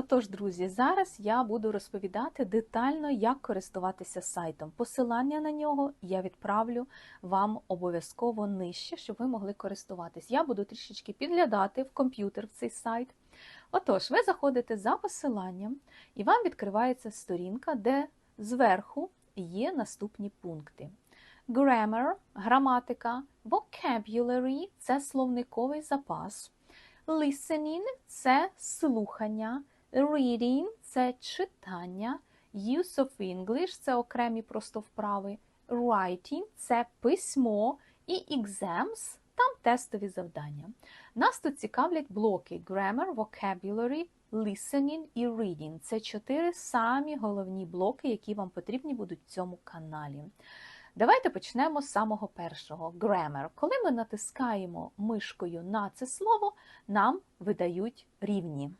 Отож, друзі, зараз я буду розповідати детально, як користуватися сайтом. Посилання на нього я відправлю вам обов'язково нижче, щоб ви могли користуватись. Я буду трішечки підглядати в комп'ютер в цей сайт. Отож, ви заходите за посиланням, і вам відкривається сторінка, де зверху є наступні пункти. Grammar – граматика, vocabulary – це словниковий запас. Listening – це слухання, reading – це читання, use of English – це окремі просто вправи, writing – це письмо і exams – там тестові завдання. Нас тут цікавлять блоки grammar, vocabulary, listening і reading. Це чотири самі головні блоки, які вам потрібні будуть в цьому каналі. Давайте почнемо з самого першого grammar. Коли ми натискаємо мишкою на це слово, нам видають рівні.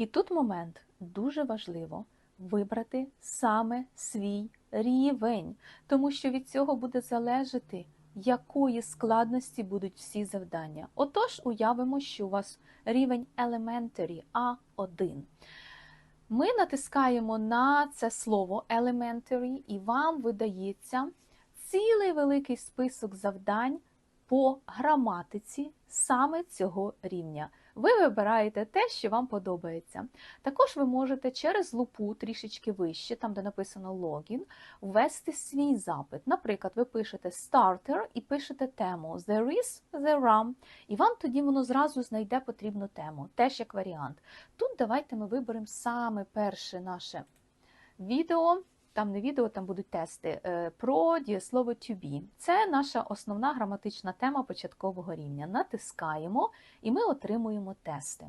І тут момент дуже важливо вибрати саме свій рівень, тому що від цього буде залежати, якої складності будуть всі завдання. Отож, уявимо, що у вас рівень Elementary A1. Ми натискаємо на це слово Elementary, і вам видається цілий великий список завдань по граматиці саме цього рівня. Ви вибираєте те, що вам подобається. Також ви можете через лупу трішечки вище, там де написано логін, ввести свій запит. Наприклад, ви пишете starter і пишете тему There is the RAM, і вам тоді воно зразу знайде потрібну тему, теж як варіант. Тут давайте ми виберемо саме перше наше відео. Там не відео, там будуть тести е, про дієслово to be. Це наша основна граматична тема початкового рівня. Натискаємо і ми отримуємо тести.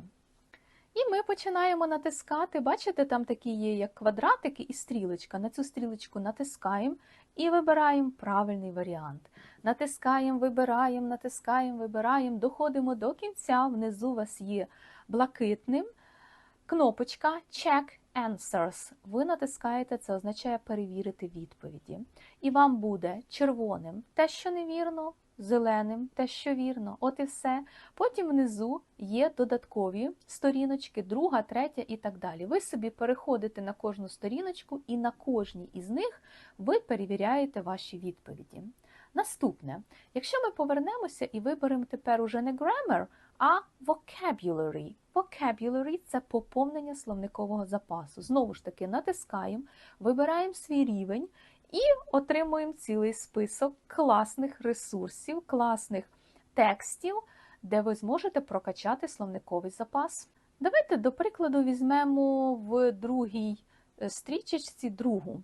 І ми починаємо натискати. Бачите, там такі є як квадратики і стрілочка. На цю стрілочку натискаємо і вибираємо правильний варіант. Натискаємо, вибираємо, натискаємо, вибираємо, доходимо до кінця. Внизу у вас є блакитним кнопочка Check Answers. Ви натискаєте, це означає перевірити відповіді. І вам буде червоним те, що невірно, зеленим те, що вірно. От і все. Потім внизу є додаткові сторіночки, друга, третя і так далі. Ви собі переходите на кожну сторіночку, і на кожній із них ви перевіряєте ваші відповіді. Наступне, якщо ми повернемося і виберемо тепер уже не grammar, а vocabulary. Vocabulary – це поповнення словникового запасу. Знову ж таки, натискаємо, вибираємо свій рівень і отримуємо цілий список класних ресурсів, класних текстів, де ви зможете прокачати словниковий запас. Давайте, до прикладу, візьмемо в другій стрічечці другу.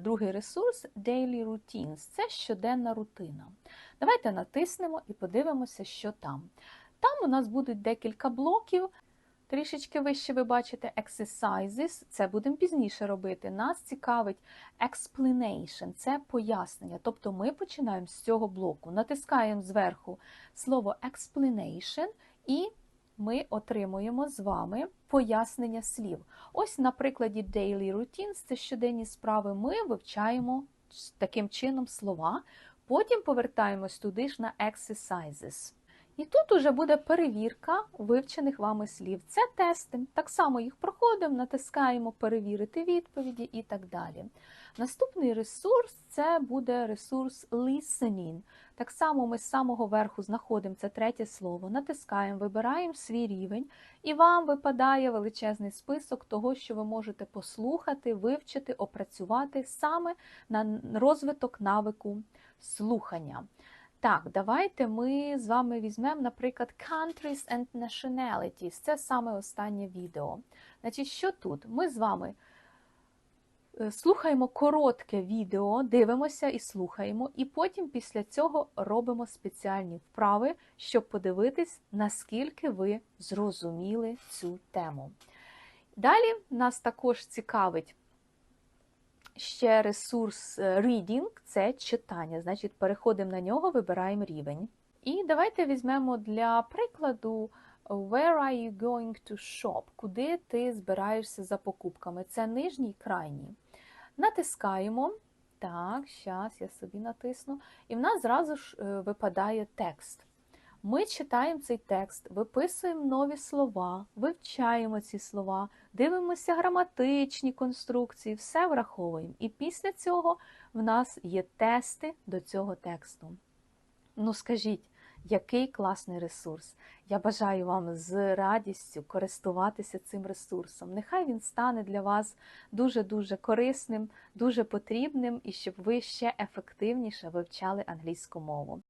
Другий ресурс Daily Routines це щоденна рутина. Давайте натиснемо і подивимося, що там. Там у нас будуть декілька блоків. Трішечки вище ви бачите exercises, це будемо пізніше робити. Нас цікавить explanation, це пояснення. Тобто ми починаємо з цього блоку, натискаємо зверху слово explanation і ми отримуємо з вами пояснення слів. Ось на прикладі daily routines, це щоденні справи, ми вивчаємо таким чином слова, потім повертаємось туди ж на exercises. І тут уже буде перевірка вивчених вами слів. Це тести. Так само їх проходимо, натискаємо перевірити відповіді і так далі. Наступний ресурс це буде ресурс listening. Так само ми з самого верху знаходимо це третє слово, натискаємо, вибираємо свій рівень, і вам випадає величезний список того, що ви можете послухати, вивчити, опрацювати саме на розвиток навику слухання. Так, давайте ми з вами візьмемо, наприклад, Countries and Nationalities. Це саме останнє відео. Значить, що тут? Ми з вами слухаємо коротке відео, дивимося і слухаємо, і потім після цього робимо спеціальні вправи, щоб подивитись, наскільки ви зрозуміли цю тему. Далі нас також цікавить ще ресурс reading – це читання. Значить, переходимо на нього, вибираємо рівень. І давайте візьмемо для прикладу Where are you going to shop? Куди ти збираєшся за покупками? Це нижній крайній. Натискаємо. Так, зараз я собі натисну. І в нас зразу ж випадає текст. Ми читаємо цей текст, виписуємо нові слова, вивчаємо ці слова, дивимося граматичні конструкції, все враховуємо. І після цього в нас є тести до цього тексту. Ну, скажіть, який класний ресурс. Я бажаю вам з радістю користуватися цим ресурсом. Нехай він стане для вас дуже-дуже корисним, дуже потрібним і щоб ви ще ефективніше вивчали англійську мову.